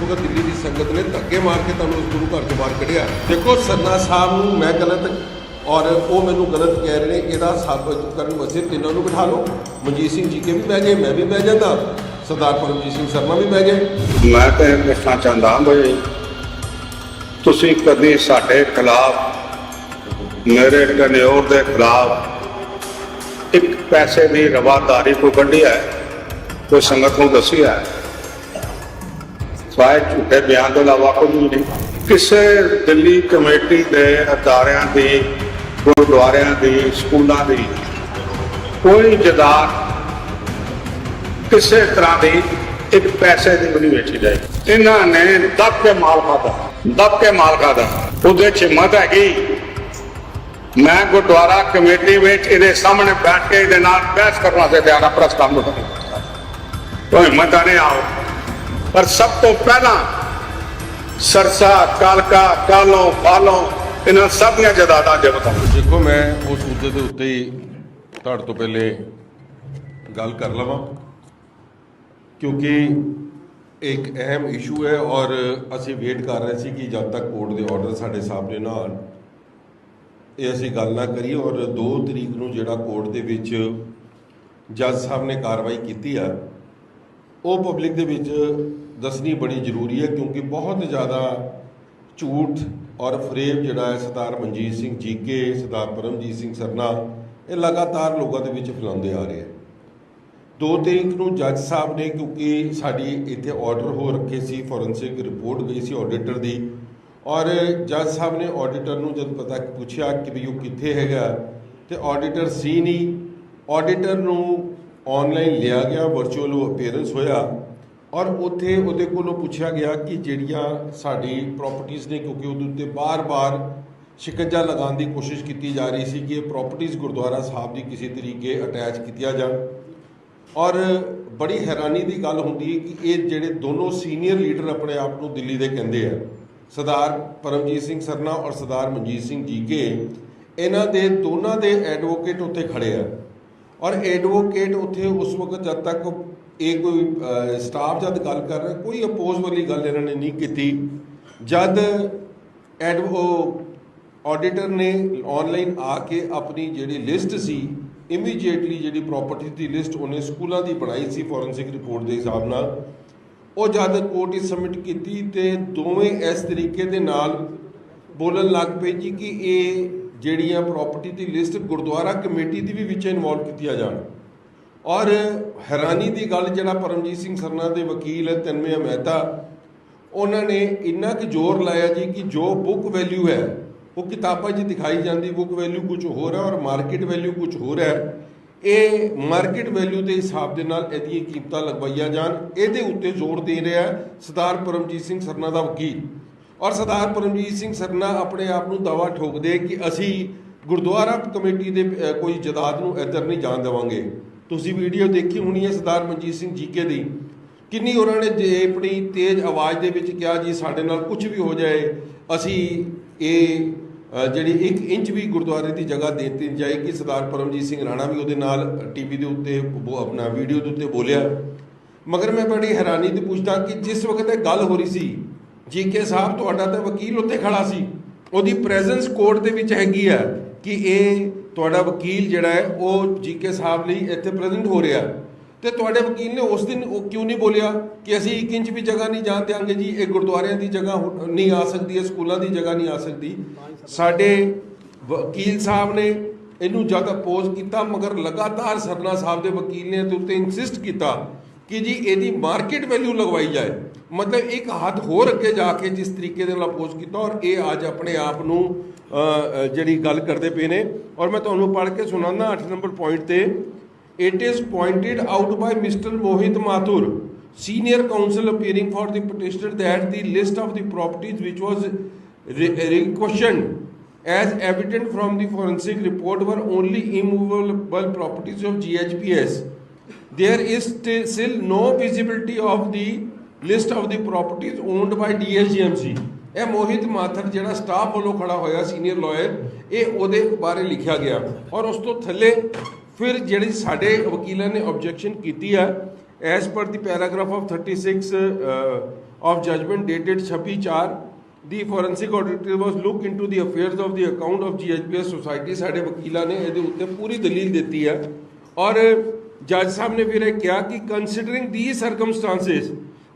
ਵਕਤ ਦਿੱਲੀ ਦੀ ਸੰਗਤ ਨੇ ਧੱਕੇ ਮਾਰ ਕੇ ਤੁਹਾਨੂੰ ਉਸ ਗੁਰੂ ਘਰ ਤੋਂ ਬਾਹਰ ਕੱਢਿਆ। ਦੇਖੋ ਸਰਨਾ ਸਾਹਿਬ ਨੂੰ ਮੈਂ ਗਲਤ ਔਰ ਉਹ ਮੈਨੂੰ ਗਲਤ ਕਹਿ ਰਹੇ ਨੇ, ਇਹਦਾ ਸਾਬਤ ਕਰਨ ਵਾਸਤੇ ਇਹਨਾਂ ਨੂੰ ਬਿਠਾ ਲਓ। ਮਨਜੀਤ ਸਿੰਘ ਜੀ ਕੇ ਵੀ ਬਹਿ ਗਏ, ਮੈਂ ਵੀ ਬਹਿ ਜਾਂਦਾ। ਸਰਦਾਰ ਪਰਮਜੀਤ ਸਿੰਘ ਸ਼ਰਮਾ ਵੀ ਬਹਿ ਗਏ। ਮੈਂ ਤਾਂ ਇਹ ਦੱਸਣਾ ਚਾਹੁੰਦਾ ਹਾਂ ਬਈ, ਤੁਸੀਂ ਕਦੀ ਸਾਡੇ ਖਿਲਾਫ, ਮੇਰੇ ਟਨਿਓਰ ਦੇ ਖਿਲਾਫ ਇੱਕ ਪੈਸੇ ਦੀ ਰਵਾਦਾਰੀ ਕੋ ਕੱਢਿਆ ਹੈ? ਕੋਈ ਸੰਗਤ ਨੂੰ ਦੱਸਿਆ ਹੈ? ਸਵਾਇ ਝੂਠੇ ਬਿਆਨ ਤੋਂ ਇਲਾਵਾ ਕੁਝ ਵੀ ਨਹੀਂ। ਕਿਸੇ ਦਿੱਲੀ ਕਮੇਟੀ ਦੇ ਅਦਾਰਿਆਂ ਦੀ, ਗੁਰਦੁਆਰਿਆਂ ਦੀ, ਸਕੂਲਾਂ ਦੀ ਕੋਈ ਜਦਾਦ ਕਿਸੇ ਤਰ੍ਹਾਂ ਦੀ ਇੱਕ ਪੈਸੇ ਦੀ ਵੀ ਵੇਚੀ ਜਾਏ ਇਹਨਾਂ ਨੇ ਦੱਬ ਕੇ ਮਾਲ ਖਾਦਾ ਦੱਬ ਕੇ ਮਾਲ ਖਾਦਾ ਉਹਦੇ ਚ ਹਿੰਮਤ ਹੈਗੀ। ਮੈਂ ਗੁਰਦੁਆਰਾ ਕਮੇਟੀ ਵਿੱਚ ਇਹਦੇ ਸਾਹਮਣੇ ਬੈਠ ਕੇ ਇਹਦੇ ਨਾਲ ਬਹਿਸ ਕਰਨ ਵਾਸਤੇ ਤਿਆਰ ਹਾਂ ਪ੍ਰਸਤਾਵ ਨੂੰ ਕੋਈ ਹਿੰਮਤ ਨਹੀਂ ਆਓ ਪਰ ਸਭ ਤੋਂ ਪਹਿਲਾਂ ਸਰਸਾ, ਕਾਲਕਾ, ਕਾਲੋਂ ਪਾਲੋਂ ਇਹਨਾਂ ਸਭ ਦੀਆਂ ਜਦਾਦਾਂ ਜ਼ਬਤ ਦੇਖੋ, ਮੈਂ ਉਸ ਮੁੱਦੇ ਦੇ ਉੱਤੇ ਹੀ ਤੁਹਾਡੇ ਤੋਂ ਪਹਿਲੇ ਗੱਲ ਕਰ ਲਵਾਂ, ਕਿਉਂਕਿ ਇੱਕ ਅਹਿਮ ਇਸ਼ੂ ਹੈ ਔਰ ਅਸੀਂ ਵੇਟ ਕਰ ਰਹੇ ਸੀ ਕਿ ਜਦ ਤੱਕ ਕੋਰਟ ਦੇ ਆਰਡਰ ਸਾਡੇ ਸਾਹਮਣੇ ਨਾ ਆਉਣ। ਇਹ ਅਸੀਂ ਗੱਲ ਨਾ ਕਰੀਏ ਔਰ 2 ਤਰੀਕ ਨੂੰ ਜਿਹੜਾ ਕੋਰਟ ਦੇ ਵਿੱਚ ਜੱਜ ਸਾਹਿਬ ਨੇ ਕਾਰਵਾਈ ਕੀਤੀ ਆ, ਉਹ ਪਬਲਿਕ ਦੇ ਵਿੱਚ ਦੱਸਣੀ ਬੜੀ ਜ਼ਰੂਰੀ ਹੈ ਕਿਉਂਕਿ ਬਹੁਤ ਜ਼ਿਆਦਾ ਝੂਠ ਔਰ ਫਰੇਬ ਜਿਹੜਾ ਹੈ ਸਰਦਾਰ ਮਨਜੀਤ ਸਿੰਘ ਜੀਕੇ ਸਰਦਾਰ ਪਰਮਜੀਤ ਸਿੰਘ ਸਰਨਾ, ਇਹ ਲਗਾਤਾਰ ਲੋਕਾਂ ਦੇ ਵਿੱਚ ਫੈਲਾਉਂਦੇ ਆ ਰਹੇ ਆ। ਦੋ ਤਰੀਕ ਨੂੰ ਜੱਜ ਸਾਹਿਬ ਨੇ ਕਿਉਂਕਿ ਸਾਡੀ ਇੱਥੇ ਆਰਡਰ ਹੋ ਰੱਖੇ ਸੀ ਫੋਰੈਂਸਿਕ ਰਿਪੋਰਟ ਗਈ ਸੀ ਆਡੀਟਰ ਦੀ ਔਰ ਜੱਜ ਸਾਹਿਬ ਨੇ ਆਡੀਟਰ ਨੂੰ ਜਦ ਪਤਾ ਪੁੱਛਿਆ ਕਿ ਵੀ ਉਹ ਕਿੱਥੇ ਹੈਗਾ ਤੇ ਆਡੀਟਰ ਸੀ ਨਹੀਂ ਆਡੀਟਰ ਨੂੰ ਆਨਲਾਈਨ ਲਿਆ ਗਿਆ ਵਰਚੁਅਲ ਅਪੀਅਰੈਂਸ ਹੋਇਆ। ਔਰ ਉੱਥੇ ਉਹਦੇ ਕੋਲੋਂ ਪੁੱਛਿਆ ਗਿਆ ਕਿ ਜਿਹੜੀਆਂ ਸਾਡੀ ਪ੍ਰਾਪਰਟੀਆਂ ਨੇ, ਕਿਉਂਕਿ ਉਹਦੇ ਉੱਤੇ ਬਾਰ-ਬਾਰ ਸ਼ਿਕੰਜਾ ਲਗਾਉਣ ਦੀ ਕੋਸ਼ਿਸ਼ ਕੀਤੀ ਜਾ ਰਹੀ ਸੀ ਕਿ ਇਹ ਪ੍ਰਾਪਰਟੀਆਂ ਗੁਰਦੁਆਰਾ ਸਾਹਿਬ ਦੀ ਕਿਸੇ ਤਰੀਕੇ ਅਟੈਚ ਕੀਤੀਆਂ ਜਾਣ। ਔਰ ਬੜੀ ਹੈਰਾਨੀ ਦੀ ਗੱਲ ਹੁੰਦੀ ਹੈ ਕਿ ਇਹ ਜਿਹੜੇ ਦੋਨੋਂ ਸੀਨੀਅਰ ਲੀਡਰ ਆਪਣੇ ਆਪ ਨੂੰ ਦਿੱਲੀ ਦੇ ਕਹਿੰਦੇ ਆ, ਸਰਦਾਰ ਪਰਮਜੀਤ ਸਿੰਘ ਸਰਨਾ ਔਰ ਸਰਦਾਰ ਮਨਜੀਤ ਸਿੰਘ ਜੀਕੇ ਇਹਨਾਂ ਦੇ ਦੋਨਾਂ ਦੇ ਐਡਵੋਕੇਟ ਉੱਥੇ ਖੜੇ ਆ। ਔਰ ਐਡਵੋਕੇਟ ਉੱਥੇ ਉਸ ਵਕਤ ਜਦ ਤੱਕ ਇਹ ਕੋਈ ਸਟਾਫ ਜਦ ਗੱਲ ਕਰ ਰਿਹਾ, ਕੋਈ ਅਪੋਜ਼ ਵਾਲੀ ਗੱਲ ਇਹਨਾਂ ਨੇ ਨਹੀਂ ਕੀਤੀ। ਜਦ ਐਡਵੋ ਆਡੀਟਰ ਨੇ ਆਨਲਾਈਨ ਆ ਕੇ ਆਪਣੀ ਜਿਹੜੀ ਲਿਸਟ ਸੀ ਇਮੀਡੀਏਟਲੀ ਜਿਹੜੀ ਪ੍ਰਾਪਰਟੀ ਦੀ ਲਿਸਟ ਉਹਨੇ ਸਕੂਲਾਂ ਦੀ ਬਣਾਈ ਸੀ ਫੋਰੈਂਸਿਕ ਰਿਪੋਰਟ ਦੇ ਹਿਸਾਬ ਨਾਲ। ਉਹ ਜਦ ਕੋਰਟ ਹੀ ਸਬਮਿਟ ਕੀਤੀ ਤੇ ਦੋਵੇਂ ਇਸ ਤਰੀਕੇ ਦੇ ਨਾਲ ਬੋਲਣ ਲੱਗ ਪਏ ਜੀ ਕਿ ਇਹ ਜਿਹੜੀਆਂ ਪ੍ਰਾਪਰਟੀ ਦੀ ਲਿਸਟ ਗੁਰਦੁਆਰਾ ਕਮੇਟੀ ਦੀ ਵੀ ਵਿੱਚ ਇਨਵੋਲਵ ਕੀਤੀਆਂ ਜਾਣ। ਔਰ ਹੈਰਾਨੀ ਦੀ ਗੱਲ ਜਿਹੜਾ ਪਰਮਜੀਤ ਸਿੰਘ ਸਰਨਾ ਦੇ ਵਕੀਲ ਹੈ ਤਨਮਯ ਮਹਿਤਾ, ਉਹਨਾਂ ਨੇ ਇੰਨਾ ਕੁ ਜ਼ੋਰ ਲਾਇਆ ਜੀ ਕਿ ਜੋ ਬੁੱਕ ਵੈਲਿਊ ਹੈ, ਉਹ ਕਿਤਾਬਾਂ 'ਚ ਦਿਖਾਈ ਜਾਂਦੀ ਬੁੱਕ ਵੈਲਿਊ ਕੁਝ ਹੋਰ ਹੈ ਔਰ ਮਾਰਕੀਟ ਵੈਲਿਊ ਕੁਝ ਹੋਰ ਹੈ। ਇਹ ਮਾਰਕੀਟ ਵੈਲਿਊ ਦੇ ਹਿਸਾਬ ਦੇ ਨਾਲ ਇਹਦੀਆਂ ਕੀਮਤਾਂ ਲਗਵਾਈਆਂ ਜਾਣ, ਇਹਦੇ ਉੱਤੇ ਜ਼ੋਰ ਦੇ ਰਿਹਾ ਸਰਦਾਰ ਪਰਮਜੀਤ ਸਿੰਘ ਸਰਨਾ ਦਾ ਵਕੀਲ। ਔਰ ਸਰਦਾਰ ਪਰਮਜੀਤ ਸਿੰਘ ਸਰਨਾ ਆਪਣੇ ਆਪ ਨੂੰ ਦਾਵਾ ਠੋਕਦੇ ਕਿ ਅਸੀਂ ਗੁਰਦੁਆਰਾ ਕਮੇਟੀ ਦੇ ਕੋਈ ਜਦਾਦ ਨੂੰ ਇੱਧਰ ਨਹੀਂ ਜਾਣ ਦੇਵਾਂਗੇ। ਤੁਸੀਂ ਵੀਡੀਓ ਦੇਖੀ ਹੋਣੀ ਹੈ ਸਰਦਾਰ ਮਨਜੀਤ ਸਿੰਘ ਜੀਕੇ ਦੀ। ਕਿੰਨੀ ਉਹਨਾਂ ਨੇ ਜੇ ਆਪਣੀ ਤੇਜ਼ ਆਵਾਜ਼ ਦੇ ਵਿੱਚ ਕਿਹਾ ਜੀ ਸਾਡੇ ਨਾਲ ਕੁਝ ਵੀ ਹੋ ਜਾਏ, ਅਸੀਂ ਇਹ ਜਿਹੜੀ 1 ਇੰਚ ਵੀ ਗੁਰਦੁਆਰੇ ਦੀ ਜਗ੍ਹਾ ਦੇ ਦਿੱਤੀ ਜਾਏਗੀ। ਸਰਦਾਰ ਪਰਮਜੀਤ ਸਿੰਘ ਰਾਣਾ ਵੀ ਉਹਦੇ ਨਾਲ ਟੀਵੀ ਦੇ ਉੱਤੇ ਬੋ- ਆਪਣਾ ਵੀਡੀਓ ਦੇ ਉੱਤੇ ਬੋਲਿਆ। ਮਗਰ ਮੈਂ ਬੜੀ ਹੈਰਾਨੀ ਤੇ ਪੁੱਛਦਾ ਕਿ ਜਿਸ ਵਕਤ ਇਹ ਗੱਲ ਹੋ ਰਹੀ ਸੀ ਜੀਕੇ ਸਾਹਿਬ ਤੁਹਾਡਾ ਤਾਂ ਵਕੀਲ ਉੱਤੇ ਖੜਾ ਸੀ। ਉਹਦੀ ਪ੍ਰੈਜ਼ੈਂਸ ਕੋਰਟ ਦੇ ਵਿੱਚ ਹੈਗੀ ਆ। ਕਿ ਇਹ ਤੁਹਾਡਾ ਵਕੀਲ ਜਿਹੜਾ ਹੈ, ਉਹ ਜੀਕੇ ਸਾਹਿਬ ਲਈ ਇੱਥੇ ਪ੍ਰੈਜ਼ੈਂਟ ਹੋ ਰਿਹਾ। ਤੇ ਤੁਹਾਡੇ ਵਕੀਲ ਨੇ ਉਸ ਦਿਨ ਉਹ ਕਿਉਂ ਨਹੀਂ ਬੋਲਿਆ ਕਿ ਅਸੀਂ 1 ਇੰਚ ਵੀ ਜਗ੍ਹਾ ਨਹੀਂ ਜਾਣ ਦਿਆਂਗੇ ਜੀ? ਇਹ ਗੁਰਦੁਆਰਿਆਂ ਦੀ ਜਗ੍ਹਾ ਹੋ- ਨਹੀਂ ਆ ਸਕਦੀ ਹੈ ਸਕੂਲਾਂ ਦੀ ਜਗ੍ਹਾ ਨਹੀਂ ਆ ਸਕਦੀ। ਸਾਡੇ ਵਕੀਲ ਸਾਹਿਬ ਨੇ ਇਹਨੂੰ ਜਦ ਅਪੋਜ਼ ਕੀਤਾ, ਮਗਰ ਲਗਾਤਾਰ ਸਰਨਾ ਸਾਹਿਬ ਦੇ ਵਕੀਲ ਨੇ ਤੇ ਉੱਤੇ ਇਨਸਿਸਟ ਕੀਤਾ। ਕਿ ਜੀ ਇਹਦੀ ਮਾਰਕੀਟ ਵੈਲਿਊ ਲਗਵਾਈ ਜਾਏ ਮਤਲਬ ਇੱਕ ਹੱਥ ਹੋਰ ਅੱਗੇ ਜਾ ਕੇ ਜਿਸ ਤਰੀਕੇ ਦੇ ਨਾਲ ਅਪੋਜ਼ ਕੀਤਾ ਔਰ ਇਹ ਅੱਜ ਆਪਣੇ ਆਪ ਨੂੰ ਅ, ਅ, ਜਿਹੜੀ ਗੱਲ ਕਰਦੇ ਪਏ ਨੇ ਔਰ ਮੈਂ ਤੁਹਾਨੂੰ ਪੜ੍ਹ ਕੇ ਸੁਣਾਉਂਦਾ 8 ਨੰਬਰ ਪੁਆਇੰਟ ਤੇ It is pointed out by Mr. Mohit Mathur, senior counsel appearing for the petitioner that the list of the properties which was re- requestioned as evident from the forensic report were only immovable properties of GHPS. There is still no visibility of the list of the properties owned by DSGMC ਇਹ ਮੋਹਿਤ ਮਾਥਰ ਜਿਹੜਾ staff ਵੱਲੋਂ ਖੜਾ ਹੋਇਆ senior lawyer ਇਹ ਉਹਦੇ ਬਾਰੇ ਲਿਖਿਆ ਗਿਆ ਔਰ ਉਸ ਤੋਂ ਥੱਲੇ ਫਿਰ ਜਿਹੜੀ ਸਾਡੇ ਵਕੀਲਾਂ ਨੇ ਆਬਜੈਕਸ਼ਨ ਕੀਤੀ ਹੈ as per the paragraph of 36 of judgement dated 26/4 the forensic auditor was look into the affairs of the account of GHPS society ਸਾਡੇ ਵਕੀਲਾਂ ਨੇ ਇਹਦੇ ਉੱਤੇ ਪੂਰੀ ਦਲੀਲ ਦਿੱਤੀ ਹੈ ਔਰ ਜੱਜ ਸਾਹਿਬ ਨੇ ਫਿਰ ਇਹ ਕਿਹਾ ਕਿ ਕੰਸੀਡਰਿੰਗ ਦੀ ਸਰਕਮਸਟੈਂਸਸ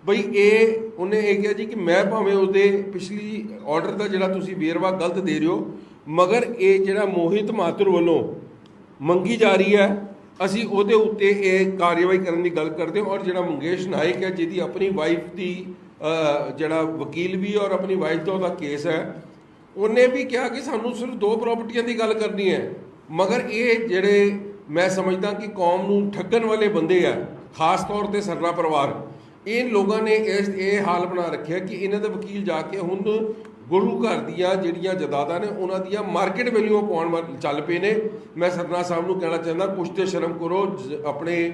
ਬਈ ਇਹ, ਉਹਨੇ ਇਹ ਕਿਹਾ ਜੀ ਕਿ ਮੈਂ ਭਾਵੇਂ ਉਹਦੇ ਪਿਛਲੀ ਆਰਡਰ ਦਾ ਜਿਹੜਾ ਤੁਸੀਂ ਵੇਰਵਾ ਗਲਤ ਦੇ ਰਹੇ ਹੋ, ਮਗਰ ਇਹ ਜਿਹੜਾ ਮੋਹਿਤ ਮਾਤਰ ਵੱਲੋਂ ਮੰਗੀ ਜਾ ਰਹੀ ਹੈ, ਅਸੀਂ ਉਹਦੇ ਉੱਤੇ ਇਹ ਕਾਰਵਾਈ ਕਰਨ ਦੀ ਗੱਲ ਕਰਦੇ ਹਾਂ। ਔਰ ਜਿਹੜਾ ਮੰਗੇਸ਼ ਨਾਇਕ ਹੈ, ਜਿਹਦੀ ਆਪਣੀ ਵਾਈਫ ਦੀ ਜਿਹੜਾ ਵਕੀਲ ਵੀ ਔਰ ਆਪਣੀ ਵਾਈਫ ਦਾ ਉਹਦਾ ਕੇਸ ਹੈ, ਉਹਨੇ ਵੀ ਕਿਹਾ ਕਿ ਸਾਨੂੰ ਸਿਰਫ ਦੋ ਪ੍ਰਾਪਰਟੀਆਂ ਦੀ ਗੱਲ ਕਰਨੀ ਹੈ। ਮਗਰ ਇਹ ਜਿਹੜੇ ਮੈਂ ਸਮਝਦਾ ਕਿ ਕੌਮ ਨੂੰ ਠੱਗਣ ਵਾਲੇ ਬੰਦੇ ਆ, ਖਾਸ ਤੌਰ ਤੇ ਸਰਨਾ ਪਰਿਵਾਰ। ਇਹ ਲੋਕਾਂ ਨੇ ਇਸ, ਇਹ ਹਾਲ ਬਣਾ ਰੱਖਿਆ ਕਿ ਇਹਨਾਂ ਦੇ ਵਕੀਲ ਜਾ ਕੇ ਹੁਣ ਗੁਰੂ ਘਰ ਦੀਆਂ ਜਿਹੜੀਆਂ ਜਦਾਦਾਂ ਨੇ, ਉਹਨਾਂ ਦੀਆਂ ਮਾਰਕੀਟ ਵੈਲਿਊ ਪਾਉਣ ਵੱਲ ਚੱਲ ਪਏ ਨੇ। ਮੈਂ ਸਰਨਾ ਸਾਹਿਬ ਨੂੰ ਕਹਿਣਾ ਚਾਹੁੰਦਾ, ਕੁਛ ਤੇ ਸ਼ਰਮ ਕਰੋ, ਜ- ਆਪਣੇ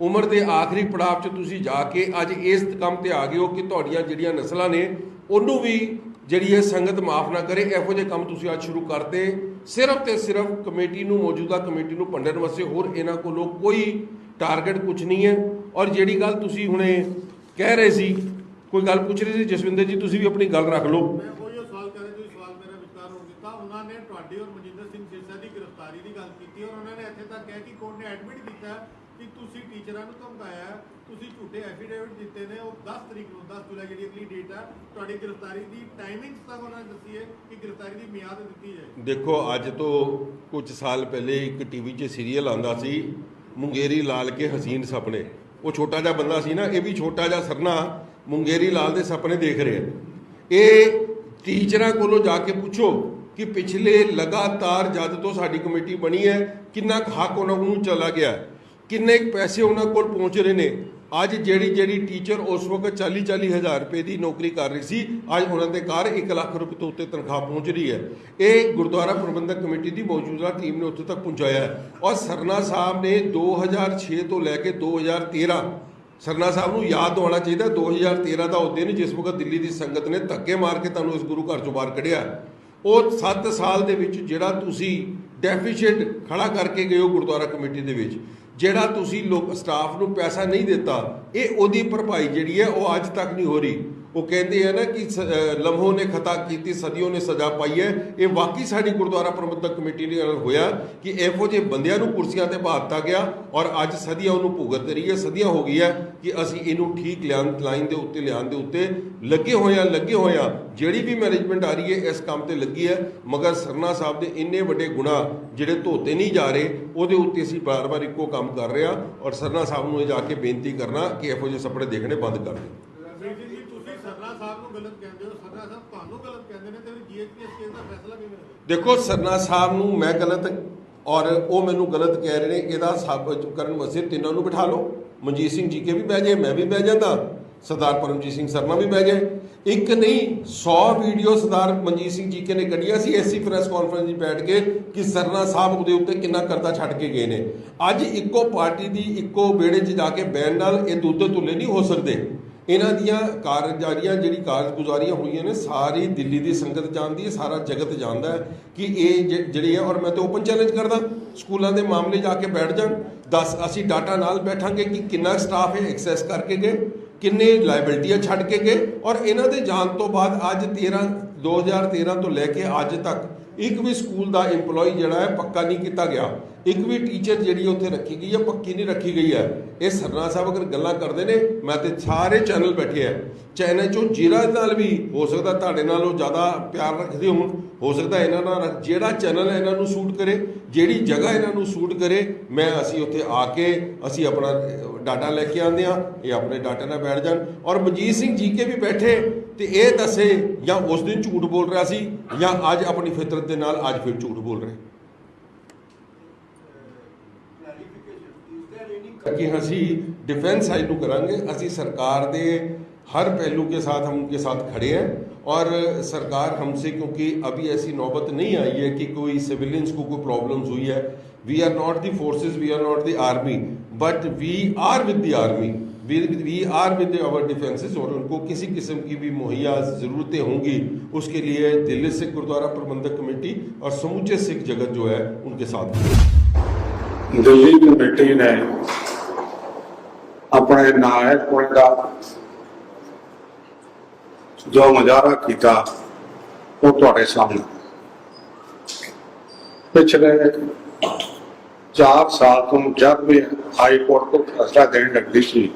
ਉਮਰ ਦੇ ਆਖਰੀ ਪੜਾਅ 'ਚ ਤੁਸੀਂ ਜਾ ਕੇ ਅੱਜ ਇਸ ਕੰਮ ਤੇ ਆ ਗਏ ਹੋ ਕਿ ਤੁਹਾਡੀਆਂ ਜਿਹੜੀਆਂ ਨਸਲਾਂ ਨੇ, ਉਹਨੂੰ ਵੀ ਜਿਹੜੀ ਇਹ ਸੰਗਤ ਮਾਫ ਨਾ ਕਰੇ, ਇਹੋ ਜਿਹੇ ਕੰਮ ਤੁਸੀਂ ਅੱਜ ਸ਼ੁਰੂ ਕਰਤੇ। ਸਿਰਫ ਤੇ ਸਿਰਫ ਕਮੇਟੀ ਨੂੰ, ਮੌਜੂਦਾ ਕਮੇਟੀ ਨੂੰ ਭੰਡਣ ਵਾਸਤੇ ਹੋਰ ਇਹਨਾਂ ਕੋਲੋਂ ਕੋਈ ਟਾਰਗੇਟ ਕੁਝ ਨਹੀਂ ਹੈ। ਔਰ ਜਿਹੜੀ ਗੱਲ ਤੁਸੀਂ ਹੁਣੇ ਕਹਿ ਰਹੇ ਸੀ, ਕੋਈ ਗੱਲ ਪੁੱਛ ਰਹੇ ਸੀ? ਜਸਵਿੰਦਰ ਜੀ, ਤੁਸੀਂ ਵੀ ਆਪਣੀ ਗੱਲ ਰੱਖ ਲਓ। ਮੈਂ ਉਹੀ ਸਵਾਲ ਕਰ ਤੁਸੀਂ ਸਵਾਲ ਮੇਰਾ ਵਿਸਤਾਰ ਹੋ ਕੀਤਾ ਉਹਨਾਂ ਨੇ ਤੁਹਾਡੀ ਔਰ ਮਨਜਿੰਦਰ ਸਿੰਘ ਸਿਰਸਾ ਦੀ ਗ੍ਰਿਫਤਾਰੀ ਦੀ ਗੱਲ ਕੀਤੀ। ਔਰ ਉਹਨਾਂ ਨੇ ਇੱਥੇ ਤੱਕ ਕਿਹਾ ਕਿ ਕੋਰਟ ਨੇ ਐਡਮਿਟ ਕੀਤਾ। ਕਿ ਤੁਸੀਂ ਟੀਚਰਾਂ ਨੂੰ ਧਮਕਾਇਆ, ਤੁਸੀਂ ਝੂਠੇ ਐਫੀਡੇਵਿਟ ਦਿੱਤੇ ਨੇ, ਉਹ 10 ਤਰੀਕ ਨੂੰ 10 ਜੁਲਾਈ ਜਿਹੜੀ ਅਗਲੀ ਡੇਟ ਹੈ ਤੁਹਾਡੀ ਗ੍ਰਿਫਤਾਰੀ ਦੀ ਟਾਈਮਿੰਗਸ ਤੱਕ ਉਹਨਾਂ ਨੇ ਦੱਸੀ ਹੈ ਕਿ ਗ੍ਰਿਫਤਾਰੀ ਦੀ ਮਿਆਦ ਦਿੱਤੀ ਜਾਏ। ਦੇਖੋ, ਅੱਜ ਤੋਂ ਕੁਝ ਸਾਲ ਪਹਿਲੇ ਇੱਕ ਟੀਵੀ 'ਚ ਸੀਰੀਅਲ ਆਉਂਦਾ ਸੀ, ਮੁੰਗੇਰੀ ਲਾਲ ਕੇ ਹਸੀਨ ਸੁਪਨੇ। ਉਹ ਛੋਟਾ ਜਿਹਾ ਬੰਦਾ ਸੀ ਨਾ, ਇਹ ਵੀ ਛੋਟਾ ਜਿਹਾ ਸਰਨਾ, ਮੁੰਗੇਰੀ ਲਾਲ ਦੇ ਸੁਪਨੇ ਦੇਖ ਰਿਹਾ। ਇਹ ਟੀਚਰਾਂ ਕੋਲੋਂ ਜਾ ਕੇ ਪੁੱਛੋ ਕਿ ਪਿਛਲੇ ਲਗਾਤਾਰ ਜਦ ਤੋਂ ਸਾਡੀ ਕਮੇਟੀ ਬਣੀ ਹੈ, ਕਿੰਨਾ ਕੁ ਹੱਕ ਉਹਨਾਂ ਨੂੰ ਚਲਾ ਗਿਆ। ਕਿੰਨੇ ਕੁ ਪੈਸੇ ਉਹਨਾਂ ਕੋਲ ਪਹੁੰਚ ਰਹੇ ਨੇ? ਅੱਜ ਜਿਹੜੀ ਜਿਹੜੀ ਟੀਚਰ ਉਸ ਵਕਤ 40 40 ਹਜ਼ਾਰ ਰੁਪਏ ਦੀ ਨੌਕਰੀ ਕਰ ਰਹੀ ਸੀ, ਅੱਜ ਉਹਨਾਂ ਦੇ ਘਰ 1 ਲੱਖ ਰੁਪਏ ਤੋਂ ਉੱਤੇ ਤਨਖਾਹ ਪਹੁੰਚ ਰਹੀ ਹੈ। ਇਹ ਗੁਰਦੁਆਰਾ ਪ੍ਰਬੰਧਕ ਕਮੇਟੀ ਦੀ ਮੌਜੂਦਾ ਟੀਮ ਨੇ ਉੱਥੇ ਤੱਕ ਪਹੁੰਚਾਇਆ ਔਰ ਸਰਨਾ ਸਾਹਿਬ ਨੇ 2006 ਤੋਂ ਲੈ ਕੇ 2013 ਸਰਨਾ ਸਾਹਿਬ ਨੂੰ ਯਾਦ ਦਿਵਾਉਣਾ ਚਾਹੀਦਾ 2013 ਦਾ ਉਹ ਦਿਨ ਜਿਸ ਵਕਤ ਦਿੱਲੀ ਦੀ ਸੰਗਤ ਨੇ ਧੱਕੇ ਮਾਰ ਕੇ ਤੁਹਾਨੂੰ ਇਸ ਗੁਰੂ ਘਰ ਚੋਂ ਬਾਹਰ ਕੱਢਿਆ। ਉਹ 7 ਸਾਲ ਦੇ ਵਿੱਚ ਜਿਹੜਾ ਤੁਸੀਂ ਡੈਫੀਸ਼ੀਟ ਖੜਾ ਕਰਕੇ ਗਏ ਹੋ ਗੁਰਦੁਆਰਾ ਕਮੇਟੀ ਦੇ ਵਿੱਚ ਜਿਹੜਾ ਤੁਸੀਂ ਲੋਕ ਸਟਾਫ ਨੂੰ ਪੈਸਾ ਨਹੀਂ ਦਿੱਤਾ, ਇਹ ਉਹਦੀ ਭਰਪਾਈ ਜਿਹੜੀ ਹੈ, ਉਹ ਅੱਜ ਤੱਕ ਨਹੀਂ ਹੋ ਰਹੀ। ਉਹ ਕਹਿੰਦੇ ਆ ਨਾ ਕਿ ਸ- ਅਹ ਨੇ ਖਤਾ ਕੀਤੀ, ਸਦੀਆਂ ਨੇ ਸਜ਼ਾ ਪਾਈ ਹੈ। ਇਹ ਵਾਕਈ ਸਾਡੀ ਗੁਰਦੁਆਰਾ ਪ੍ਰਬੰਧਕ ਕਮੇਟੀ ਦੇ ਨਾਲ ਹੋਇਆ ਕਿ ਇਹੋ ਜਿਹੇ ਬੰਦਿਆਂ ਨੂੰ ਕੁਰਸੀਆਂ ਤੇ ਬਾਤਾ ਗਿਆ ਔਰ ਅੱਜ ਸਦੀਆਂ ਉਹਨੂੰ ਭੁਗਤ ਰਹੀ ਹੈ। ਸਦੀਆਂ ਹੋ ਗਈਆਂ ਕਿ ਅਸੀਂ ਇਹਨੂੰ ਠੀਕ ਲਿਆਉਣ, ਲਾਈਨ ਦੇ ਉੱਤੇ ਲਿਆਉਣ ਦੇ ਉੱਤੇ ਲੱਗੇ ਹੋਏ ਆ ਲੱਗੇ ਹੋਏ ਆ ਜਿਹੜੀ ਵੀ ਮੈਨੇਜਮੈਂਟ ਆ ਰਹੀ ਹੈ, ਇਸ ਕੰਮ ਤੇ ਲੱਗੀ ਹੈ। ਮਗਰ ਸਰਨਾ ਸਾਹਿਬ ਦੇ ਇੰਨੇ ਵੱਡੇ ਗੁਨਾਹ ਜਿਹੜੇ ਧੋਤੇ ਨਹੀਂ ਜਾ ਰਹੇ, ਉਹਦੇ ਉੱਤੇ ਅਸੀਂ ਬਾਰ-ਬਾਰ ਇੱਕੋ ਕੰਮ ਕਰ ਰਹੇ ਆ ਔਰ ਸਰਨਾ ਸਾਹਿਬ ਨੂੰ ਇਹ ਜਾ ਕੇ ਬੇਨਤੀ ਕਰਨਾ ਕਿ ਇਹੋ ਜਿਹੇ ਸੁਪਨੇ ਦੇਖਣੇ ਬੰਦ ਕਰ ਦਿਓ ਵੀਰ ਜੀ ਜੀ ਤੁਸੀਂ ਸਰਨਾ ਸਾਹਿਬ ਨੂੰ ਗਲਤ ਕਹਿੰਦੇ ਹੋ ਸਰਨਾ ਸਾਹਿਬ ਤੁਹਾਨੂੰ ਗਲਤ ਕਹਿੰਦੇ ਨੇ, ਤੇ ਜੀਐਚਪੀਐਸ ਕੇਸ ਦਾ ਫੈਸਲਾ ਕਿਵੇਂ ਦੇਖੋ ਸਰਨਾ ਸਾਹਿਬ ਨੂੰ ਮੈਂ ਗਲਤ ਔਰ ਉਹ ਮੈਨੂੰ ਗਲਤ ਕਹਿ ਰਹੇ ਨੇ, ਇਹਦਾ ਸਾਬਤ ਕਰਨ ਵਾਸਤੇ ਤਿੰਨਾਂ ਨੂੰ ਬਿਠਾ ਲਓ। ਮਨਜੀਤ ਸਿੰਘ ਜੀ ਕੇ ਵੀ ਬਹਿ ਜਾਏ, ਮੈਂ ਵੀ ਬਹਿ ਜਾਂਦਾ। ਸਰਦਾਰ ਪਰਮਜੀਤ ਸਿੰਘ ਸਰਨਾ ਵੀ ਬਹਿ ਜਾਏ। ਇੱਕ ਨਹੀਂ 100 ਵੀਡੀਓ ਸਰਦਾਰ ਮਨਜੀਤ ਸਿੰਘ ਜੀ ਕੇ ਨੇ ਕੱਢੀਆਂ ਸੀ, ਐਸੀ ਪ੍ਰੈਸ ਕਾਨਫਰੰਸ 'ਚ ਬੈਠ ਕੇ ਕਿ ਸਰਨਾ ਸਾਹਿਬ ਉਹਦੇ ਉੱਤੇ ਕਿੰਨਾ ਕਰਦਾ ਛੱਡ ਕੇ ਗਏ ਨੇ। ਅੱਜ ਇੱਕੋ ਪਾਰਟੀ ਦੀ ਇੱਕੋ ਬੇੜੇ 'ਚ ਜਾ ਕੇ ਬੈਨ ਨਾਲ ਇਹ ਦੁੱਧ ਤੁਲੇ ਨਹੀਂ ਹੋ ਸਕਦੇ। ਇਹਨਾਂ ਦੀਆਂ ਕਾਰਜਾਰੀਆਂ ਜਿਹੜੀ ਕਾਰਜਗੁਜ਼ਾਰੀਆਂ ਹੋਈਆਂ ਨੇ, ਸਾਰੀ ਦਿੱਲੀ ਦੀ ਸੰਗਤ ਜਾਣਦੀ ਹੈ, ਸਾਰਾ ਜਗਤ ਜਾਣਦਾ ਹੈ ਕਿ ਇਹ ਜ- ਜਿਹੜੀ ਹੈ ਔਰ ਮੈਂ ਤੇ ਓਪਨ ਚੈਲੰਜ ਕਰਦਾ, ਸਕੂਲਾਂ ਦੇ ਮਾਮਲੇ ਜਾ ਕੇ ਬੈਠ ਜਾਣ, ਦੱਸ ਅਸੀਂ ਡਾਟਾ ਨਾਲ ਬੈਠਾਂਗੇ ਕਿ ਕਿੰਨਾ ਸਟਾਫ ਹੈ ਐਕਸੈਸ ਕਰਕੇ ਗਏ, ਕਿੰਨੇ ਲਾਇਬਿਲਟੀਆਂ ਛੱਡ ਕੇ ਗਏ, ਔਰ ਇਹਨਾਂ ਦੇ ਜਾਣ ਤੋਂ ਬਾਅਦ ਅੱਜ 13 2013 ਤੋਂ ਲੈ ਕੇ ਅੱਜ ਤੱਕ ਇੱਕ ਵੀ ਸਕੂਲ ਦਾ EMPLOYE ਜਿਹੜਾ ਹੈ, ਪੱਕਾ ਨਹੀਂ ਕੀਤਾ ਗਿਆ। ਇੱਕ ਵੀ ਟੀਚਰ ਜਿਹੜੀ ਉੱਥੇ ਰੱਖੀ ਗਈ ਹੈ ਪੱਕੀ ਨਹੀਂ ਰੱਖੀ ਗਈ ਹੈ ਇਹ ਸਰਨਾ ਸਾਹਿਬ ਅਗਰ ਗੱਲਾਂ ਕਰਦੇ ਨੇ, ਮੈਂ ਤੇ ਸਾਰੇ ਚੈਨਲ ਬੈਠੇ ਆ। ਚੈਨਲ ਚੋਂ ਜੀਰਾ ਨਾਲ ਵੀ ਹੋ ਸਕਦਾ ਤੁਹਾਡੇ ਨਾਲ ਉਹ ਜ਼ਿਆਦਾ ਪਿਆਰ ਰੱਖਦੇ ਹੋਣ, ਹੋ ਸਕਦਾ ਇਹਨਾਂ ਨਾਲ ਜਿਹੜਾ ਚੈਨਲ ਇਹਨਾਂ ਨੂੰ ਸੂਟ ਕਰੇ, ਜਿਹੜੀ ਜਗ੍ਹਾ ਇਹਨਾਂ ਨੂੰ ਸੂਟ ਕਰੇ, ਮੈਂ ਅਸੀਂ ਉੱਥੇ ਆ ਕੇ ਅਸੀਂ ਆਪਣਾ ਡਾਟਾ ਲੈ ਕੇ ਆਉਂਦੇ ਆ ਇਹ ਆਪਣੇ ਡਾਟਾ ਨਾਲ ਬੈਠ ਜਾਣ। ਔਰ ਮਨਜੀਤ ਸਿੰਘ ਜੀ ਕੇ ਵੀ ਬੈਠੇ, ਤੇ ਇਹ ਦੱਸੇ ਜਾਂ ਉਸ ਦਿਨ ਝੂਠ ਬੋਲ ਰਿਹਾ ਸੀ ਜਾਂ ਅੱਜ ਆਪਣੀ ਫਿਤਰਤ ਦੇ ਨਾਲ ਅੱਜ ਫਿਰ ਝੂਠ ਬੋਲ ਰਿਹਾ। कि ਅਸੀਂ डिफेंस साइड ਨੂੰ ਕਰਾਂਗੇ ਅਸੀਂ ਸਰਕਾਰ ਦੇ हर पहलू के साथ हम उनके साथ खड़े हैं और सरकार हमसे क्योंकि अभी ऐसी नौबत नहीं आई है कि कोई सिविलियंस को कोई प्रॉब्लम्स हुई है we are not the forces we are not the army but we are with the army we are with our defences और उनको किसी किस्म की भी मुहैया ज़रूरतें होंगी उसके लिए दिल्ली सिख गुरुद्वारा प्रबंधक कमेटी और समूचे सिख जगत जो है उनके साथ है ਦਿੱਲੀ ਕਮੇਟੀ ਨੇ ਆਪਣੇ ਨਾਇਕ ਦਾ ਜੋ ਮੁਜ਼ਾਹਰਾ ਕੀਤਾ ਉਹ ਤੁਹਾਡੇ ਸਾਹਮਣੇ। ਪਿਛਲੇ 4 ਸਾਲ ਤੋਂ ਜਦ ਵੀ ਹਾਈ ਕੋਰਟ ਤੋਂ ਫੈਸਲਾ ਦੇਣ ਲੱਗਦੀ ਸੀ,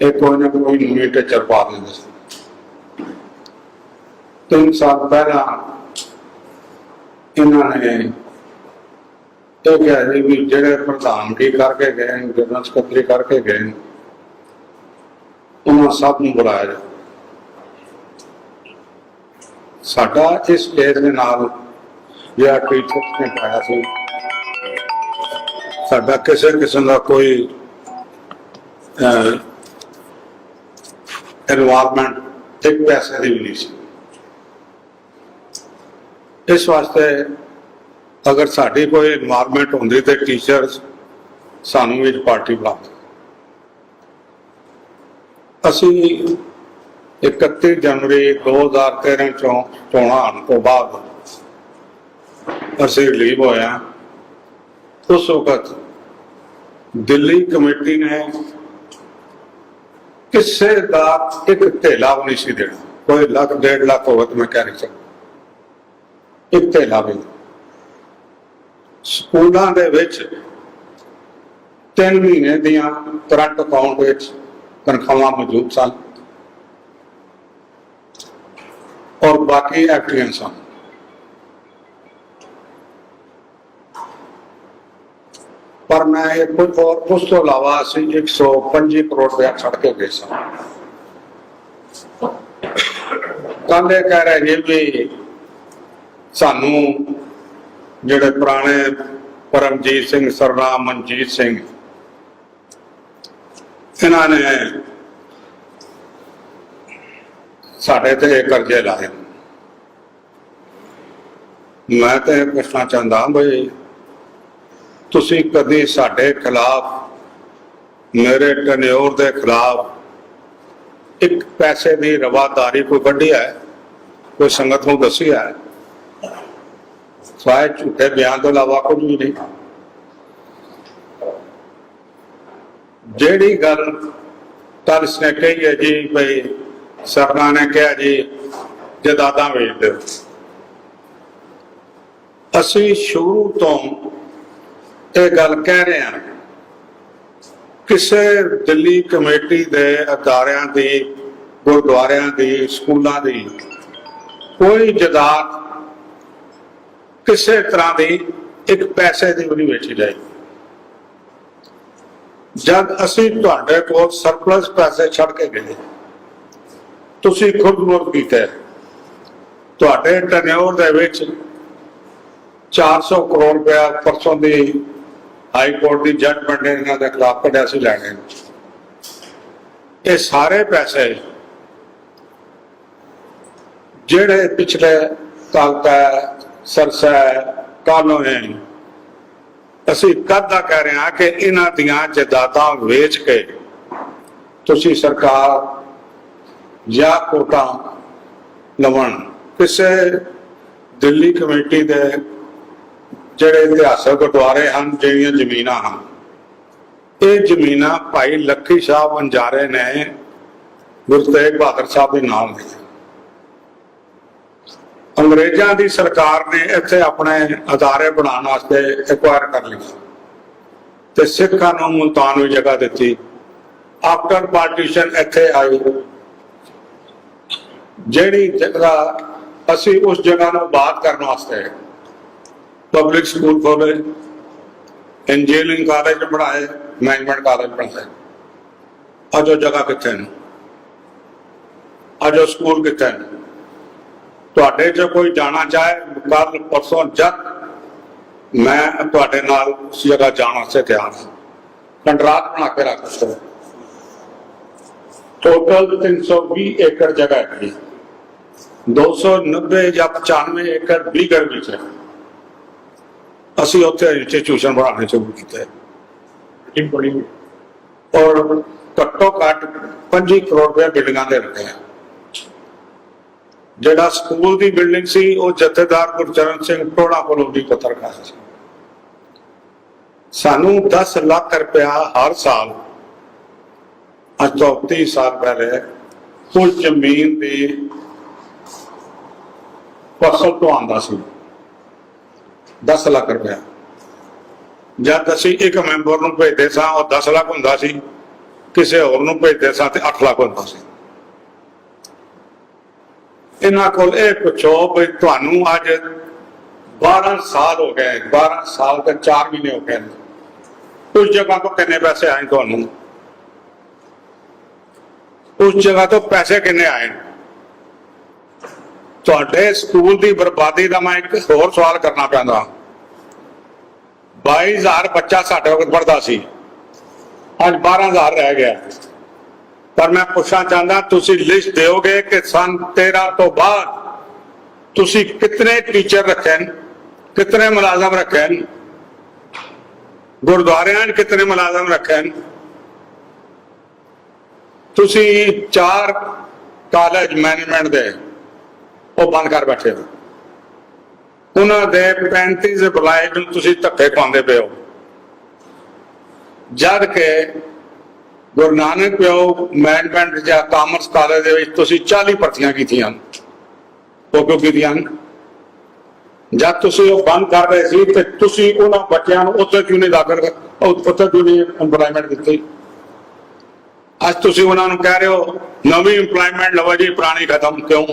ਇਹ ਕੋਈ ਨਾ ਕੋਈ ਨਵੀਂ ਟੀਚਰ ਪਾ ਦਿੰਦੇ ਸੀ। ਤਿੰਨ ਸਾਲ ਪਹਿਲਾਂ ਇਹਨਾਂ ਨੇ ਇਹ ਕਿਹਾ ਸੀ ਵੀ ਜਿਹੜੇ ਪ੍ਰਧਾਨ ਕੀ ਕਰਕੇ ਗਏ ਨੇ ਜਨਰਲ ਸਕੱਤਰੀ ਕਰਕੇ ਗਏ ਨੇ, ਉਹਨਾਂ ਸਭ ਨੂੰ ਬੁਲਾਇਆ ਜਾਏ ਸਾਡਾ ਇਸ ਕੇਸ ਦੇ ਨਾਲ ਜਿਹੜਾ ਟੀਚਰ ਨੇ ਪਾਇਆ ਸੀ, ਸਾਡਾ ਕਿਸੇ ਕਿਸਮ ਦਾ ਕੋਈ ਇਨਵਾਲਵਮੈਂਟ ਇੱਕ ਪੈਸੇ ਦੀ ਵੀ ਨਹੀਂ ਸੀ। ਇਸ ਵਾਸਤੇ ਅਗਰ ਸਾਡੀ ਕੋਈ ਇਨਵਾਇਰਮੈਂਟ ਹੁੰਦੀ ਤੇ ਟੀਚਰਸ ਸਾਨੂੰ ਵੀ ਪਾਰਟੀ ਬਣਾਉਂਦੇ ਅਸੀਂ 31 ਜਨਵਰੀ 2013 ਚੋਂ ਚੋਣਾਂ ਆਉਣ ਤੋਂ ਬਾਅਦ ਅਸੀਂ ਰਿਲੀਵ ਹੋਇਆ ਉਸ ਵਕਤ ਦਿੱਲੀ ਕਮੇਟੀ ਨੇ ਕਿਸੇ ਦਾ ਇੱਕ ਢੇਲਾ ਵੀ ਨਹੀਂ ਸੀ ਦੇਣਾ। ਕੋਈ ਲੱਖ, ਡੇਢ ਲੱਖ ਹੋਵੇ ਤਾਂ ਮੈਂ ਕਹਿ ਨਹੀਂ ਸਕਦਾ। ਇੱਕ ਢੇਲਾ ਵੀ ਨਹੀਂ। ਸਕੂਲਾਂ ਦੇ ਵਿੱਚ ਤਿੰਨ ਮਹੀਨੇ ਦੀਆਂ ਕਰੰਟ ਅਕਾਊਂਟ ਵਿੱਚ ਤਨਖਾਹਾਂ ਮੌਜੂਦ ਸਨ। ਔਰ ਬਾਕੀ ਐਕਟੀਆਂ ਸਨ। ਪਰ ਮੈਂ ਇਹ ਕੋਈ ਔਰ ਉਸ ਤੋਂ ਇਲਾਵਾ ਅਸੀਂ 125 ਕਰੋੜ ਰੁਪਇਆ ਛੱਡ ਕੇ ਗਏ ਸਾਂ। ਕਹਿੰਦੇ ਕਹਿ ਰਹੇ ਜੀ ਵੀ ਸਾਨੂੰ ਜਿਹੜੇ ਪੁਰਾਣੇ ਪਰਮਜੀਤ ਸਿੰਘ ਸਰਨਾ ਮਨਜੀਤ ਸਿੰਘ। ਇਹਨਾਂ ਨੇ ਸਾਡੇ ਤੇ ਕਰਜ਼ੇ ਲਾਏ। ਮੈਂ ਤਾਂ ਇਹ ਪੁੱਛਣਾ ਚਾਹੁੰਦਾ ਬਈ, ਤੁਸੀਂ ਕਦੀ ਸਾਡੇ ਖਿਲਾਫ, ਮੇਰੇ ਟਨਿਓਰ ਦੇ ਖਿਲਾਫ ਇੱਕ ਪੈਸੇ ਦੀ ਰਵਾਦਾਰੀ ਕੋਈ ਕੱਢੀ ਹੈ? ਕੋਈ ਸੰਗਤ ਨੂੰ ਦੱਸੀ ਹੈ? ਸਵਾਏ ਝੂਠੇ ਬਿਆਨ ਤੋਂ ਇਲਾਵਾ ਕੁਝ ਵੀ ਨਹੀਂ। ਜਿਹੜੀ ਗੱਲ ਕੱਲ ਇਸਨੇ ਕਹੀ ਹੈ ਜੀ ਭਈ ਸਰਨਾ ਨੇ ਕਿਹਾ ਜੀ ਜਦਾਦਾਂ ਵੇਚ ਦਿਓ। ਅਸੀਂ ਸ਼ੁਰੂ ਤੋਂ ਇਹ ਗੱਲ ਕਹਿ ਰਹੇ ਹਾਂ, ਕਿਸੇ ਦਿੱਲੀ ਕਮੇਟੀ ਦੇ ਅਦਾਰਿਆਂ ਦੀ, ਗੁਰਦੁਆਰਿਆਂ ਦੀ, ਸਕੂਲਾਂ ਦੀ ਕੋਈ ਜਦਾਦ ਕਿਸੇ ਤਰ੍ਹਾਂ ਦੀ ਇੱਕ ਪੈਸੇ ਦੀ ਵੀ ਨਹੀਂ ਵੇਚੀ ਜਾਏ ਜਦ ਅਸੀਂ ਤੁਹਾਡੇ ਕੋਲ ਸਰਪਲਸ ਪੈਸੇ ਛੱਡ ਕੇ ਗਏ, ਤੁਸੀਂ ਖੁਦ ਮੁਰਦ ਕੀਤਾ, ਤੁਹਾਡੇ ਟਨਿਓਰ ਦੇ ਵਿੱਚ 400 ਕਰੋੜ ਰੁਪਇਆ ਪਰਸੋਂ ਦੀ ਹਾਈ ਕੋਰਟ ਦੀ ਜੱਜਮੈਂਟ ਨੇ ਇਹਨਾਂ ਦੇ ਖਿਲਾਫ ਕੱਢਿਆ ਸੀ ਲੈਣੇ ਇਹ ਸਾਰੇ ਪੈਸੇ ਜਿਹੜੇ ਪਿਛਲੇ ਕਾਲਕਾ ਸਰਸੈ ਕਾਲੋਂ ਅਸੀਂ ਕਦ ਦਾ ਕਹਿ ਰਹੇ ਹਾਂ ਕਿ ਇਹਨਾਂ ਦੀਆਂ ਜਾਇਦਾਦਾਂ ਵੇਚ ਕੇ ਤੁਸੀਂ ਸਰਕਾਰ ਜਾਂ ਕੋਟਾ ਲਵਣ। ਕਿਸੇ ਦਿੱਲੀ ਕਮੇਟੀ ਦੇ ਜਿਹੜੇ ਇਤਿਹਾਸਕ ਗੁਰਦੁਆਰੇ ਹਨ, ਜਿਹੜੀਆਂ ਜ਼ਮੀਨਾਂ ਹਨ, ਇਹ ਜ਼ਮੀਨਾਂ ਭਾਈ ਲੱਖੀ ਸਾਹਿਬ ਵੰਜਾਰੇ ਨੇ ਗੁਰੂ ਤੇਗ ਬਹਾਦਰ ਸਾਹਿਬ ਦੇ ਨਾਮ ਵਿੱਚ ਅੰਗਰੇਜ਼ਾਂ ਦੀ ਸਰਕਾਰ ਨੇ ਇੱਥੇ ਆਪਣੇ ਅਦਾਰੇ ਬਣਾਉਣ ਵਾਸਤੇ ਐਕਵਾਇਰ ਕਰ ਲਈ ਤੇ ਸਿੱਖਾਂ ਨੂੰ ਮੁਲਤਾਨ ਵਿੱਚ ਜਗ੍ਹਾ ਦਿੱਤੀ। ਆਫਟਰ ਪਾਰਟੀਸ਼ਨ ਇੱਥੇ ਆਈ। ਜਿਹੜੀ ਜਗ੍ਹਾ ਅਸੀਂ ਉਸ ਜਗ੍ਹਾ ਨੂੰ ਬਾਤ ਕਰਨ ਵਾਸਤੇ ਪਬਲਿਕ ਸਕੂਲ ਖੋਲੇ ਇੰਜੀਨੀਅਰਿੰਗ ਕਾਲਜ ਬਣਾਏ ਮੈਨੇਜਮੈਂਟ ਕਾਲਜ ਬਣਾਏ। ਅੱਜ ਉਹ ਜਗ੍ਹਾ ਕਿੱਥੇ ਨੇ? ਅੱਜ ਉਹ ਸਕੂਲ ਕਿੱਥੇ ਨੇ? ਤੁਹਾਡੇ ਜੇ ਕੋਈ ਜਾਣਾ ਚਾਹੇ ਕੱਲ ਪਰਸੋਂ ਜਦ ਮੈਂ ਤੁਹਾਡੇ ਨਾਲ ਉਸ ਜਗ੍ਹਾ ਜਾਣ ਵਾਸਤੇ ਤਿਆਰ ਹਾਂ। ਕੰਟਰਾਕਟ ਬਣਾ ਕੇ ਰੱਖ ਸਕਦਾ ਟੋਟਲ 320 ਏਕੜ ਜਗ੍ਹਾ ਹੈ ਜੀ 290 ਜਾਂ 95 ਏਕੜ ਬਿਗਰ ਵਿੱਚ ਹੈ। ਅਸੀਂ ਉੱਥੇ ਇੰਸਟੀਟਿਊਸ਼ਨ ਬਣਾਉਣੇ ਸ਼ੁਰੂ ਕੀਤੇ ਔਰ ਘੱਟੋ ਘੱਟ 25 ਕਰੋੜ ਰੁਪਏ ਬਿਲਡਿੰਗਾਂ ਦੇ ਰੱਖੇ ਆ ਜਿਹੜਾ ਸਕੂਲ ਦੀ ਬਿਲਡਿੰਗ ਸੀ, ਉਹ ਜਥੇਦਾਰ ਗੁਰਚਰਨ ਸਿੰਘ ਟੋੜਾ ਕੋਲੋਂ ਵੀ ਪੱਤਰਕਾਰ ਸੀ। ਸਾਨੂੰ 10 ਲੱਖ ਰੁਪਇਆ ਹਰ ਸਾਲ, ਅੱਜ ਤੋਂ 30 ਸਾਲ ਪਹਿਲੇ ਉਸ ਜ਼ਮੀਨ ਦੀ ਫਸਲ ਤੋਂ ਆਉਂਦਾ ਸੀ। 10 ਲੱਖ ਰੁਪਇਆ। ਜਦ ਅਸੀਂ ਇੱਕ ਮੈਂਬਰ ਨੂੰ ਭੇਜਦੇ ਸਾਂ, ਉਹ 10 ਲੱਖ ਹੁੰਦਾ ਸੀ, ਕਿਸੇ ਹੋਰ ਨੂੰ ਭੇਜਦੇ ਸਾਂ ਤੇ 8 ਲੱਖ ਹੁੰਦਾ ਸੀ। ਇਹਨਾਂ ਕੋਲ ਇਹ ਪੁੱਛੋ ਵੀ ਤੁਹਾਨੂੰ ਅੱਜ 12 ਸਾਲ ਹੋ ਗਏ 12 ਸਾਲ ਤੇ 4 ਮਹੀਨੇ ਹੋ ਗਏ ਉਸ ਜਗ੍ਹਾ ਤੋਂ ਕਿੰਨੇ ਪੈਸੇ ਆਏ ਤੁਹਾਨੂੰ? ਉਸ ਜਗ੍ਹਾ ਤੋਂ ਪੈਸੇ ਕਿੰਨੇ ਆਏ? ਤੁਹਾਡੇ ਸਕੂਲ ਦੀ ਬਰਬਾਦੀ ਦਾ ਮੈਂ ਇੱਕ ਹੋਰ ਸਵਾਲ ਕਰਨਾ ਪੈਂਦਾ 22000 ਬੱਚਾ ਸਾਡੇ ਵਕਤ ਪੜਦਾ ਸੀ। ਅੱਜ 12000 ਰਹਿ ਗਿਆ। ਪਰ ਮੈਂ ਪੁੱਛਣਾ ਚਾਹੁੰਦਾ, ਤੁਸੀਂ ਲਿਸਟ ਦਿਓਗੇ ਕਿ ਸਨ 13 ਤੋਂ ਬਾਅਦ ਤੁਸੀਂ ਕਿਤਨੇ ਟੀਚਰ ਰੱਖੇ ਨੇ? ਮੁਲਾਜ਼ਮ ਰੱਖੇ ਨੇ? ਗੁਰਦੁਆਰਿਆਂ 'ਚ ਕਿਤਨੇ ਮੁਲਾਜ਼ਮ ਰੱਖੇ ਤੁਸੀਂ ਚਾਰ ਕਾਲਜ ਮੈਨੇਜਮੈਂਟ ਦੇ ਉਹ ਬੰਦ ਕਰ ਬੈਠੇ ਹੋ। ਉਹਨਾਂ ਦੇ 35 EMPLOYEES ਨੂੰ ਤੁਸੀਂ ਧੱਕੇ ਪਾਉਂਦੇ ਪਏ ਹੋ। ਜਦ ਕਿ ਗੁਰੂ ਨਾਨਕ ਪਿਓ, ਮੈਨੇਜਮੈਂਟ ਜਾਂ ਕਾਮਰਸ ਕਾਲਜ ਦੇ ਵਿੱਚ ਤੁਸੀਂ 40 ਭਰਤੀਆਂ ਕੀਤੀਆਂ। ਉਹ ਕਿਉਂ ਕੀਤੀਆਂ? ਜਦ ਤੁਸੀਂ ਉਹ ਬੰਦ ਕਰ ਰਹੇ ਸੀ ਤੇ ਤੁਸੀਂ ਉਹਨਾਂ ਬੱਚਿਆਂ ਨੂੰ ਉੱਥੇ ਕਿਉਂ ਨਹੀਂ ਦਾਖਲ ਉੱਥੇ ਕਿਉਂ ਨਹੀਂ EMPLOYMENT ਦਿੱਤੀ? ਅੱਜ ਤੁਸੀਂ ਉਹਨਾਂ ਨੂੰ ਕਹਿ ਰਹੇ ਹੋ, ਨਵੀਂ EMPLOYMENT ਲਵੋ ਜੀ, ਪੁਰਾਣੀ ਖਤਮ, ਕਿਉਂ?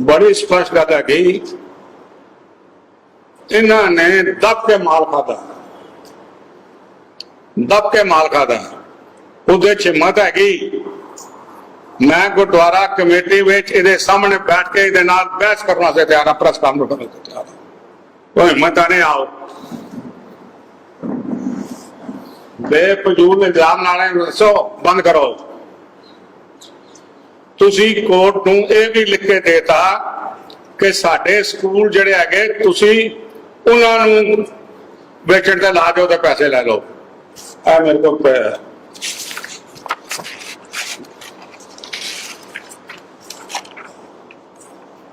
ਬੜੀ ਸਪਸ਼ਟ ਗੱਲ ਹੈ ਕਿ ਇਹਨਾਂ ਨੇ ਦੱਬ ਕੇ ਮਾਲ ਖਾਦਾ ਦਬ ਕੇ ਮਾਲ ਖਾਦਾ ਉਹਦੇ ਚ ਹਿੰਮਤ ਹੈਗੀ। ਮੈਂ ਗੁਰਦੁਆਰਾ ਕਮੇਟੀ ਵਿੱਚ ਇਹਦੇ ਸਾਹਮਣੇ ਬੈਠ ਕੇ ਇਹਦੇ ਨਾਲ ਬਹਿਸ ਕਰਨ ਵਾਸਤੇ ਤਿਆਰ ਹਾਂ ਪ੍ਰੈਸ ਕਾਨਫਰੰਸ ਕਰਨ ਵਾਸਤੇ ਤਿਆਰ ਹਾਂ ਉਹ ਹਿੰਮਤ ਆ ਨਹੀਂ ਆਓ। ਬੇਫਜ਼ੂਲ ਇਲਜ਼ਾਮ ਨਾਲੇ ਦੱਸੋ, ਬੰਦ ਕਰੋ। ਤੁਸੀਂ ਕੋਰਟ ਨੂੰ ਇਹ ਵੀ ਲਿਖ ਕੇ ਦੇਤਾ ਕਿ ਸਾਡੇ ਸਕੂਲ ਜਿਹੜੇ ਹੈਗੇ, ਤੁਸੀਂ ਉਹਨਾਂ ਨੂੰ ਵੇਚਣ ਤੇ ਲਾ ਦਿਓ ਤੇ ਪੈਸੇ ਲੈ ਲਓ। I'm a book bearer.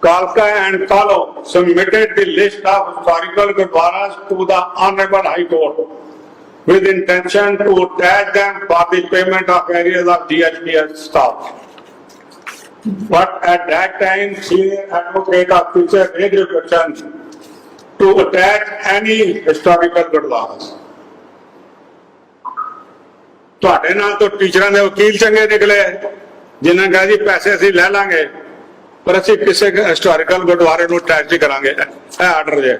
Kalka and Kalo submitted the list of historical Gurdwaras to the Honorable High Court with intention to attach them for the payment of areas of DHPS staff. But at that time, senior advocate of future made reflections to attach any historical Gurdwaras. ਤੁਹਾਡੇ ਨਾਲ ਤਾਂ ਟੀਚਰਾਂ ਦੇ ਵਕੀਲ ਚੰਗੇ ਨਿਕਲੇ ਜਿਨ੍ਹਾਂ ਕਹਾ ਜੀ, ਪੈਸੇ ਅਸੀਂ ਲੈ ਲਾਂਗੇ, ਪਰ ਅਸੀਂ ਕਿਸੇ ਹਿਸਟੋਰੀਕਲ ਗੁਰਦੁਆਰੇ ਨੂੰ ਅਟੈਚ ਕਰਾਂਗੇ। ਇਹ ਆਰਡਰ ਜੇ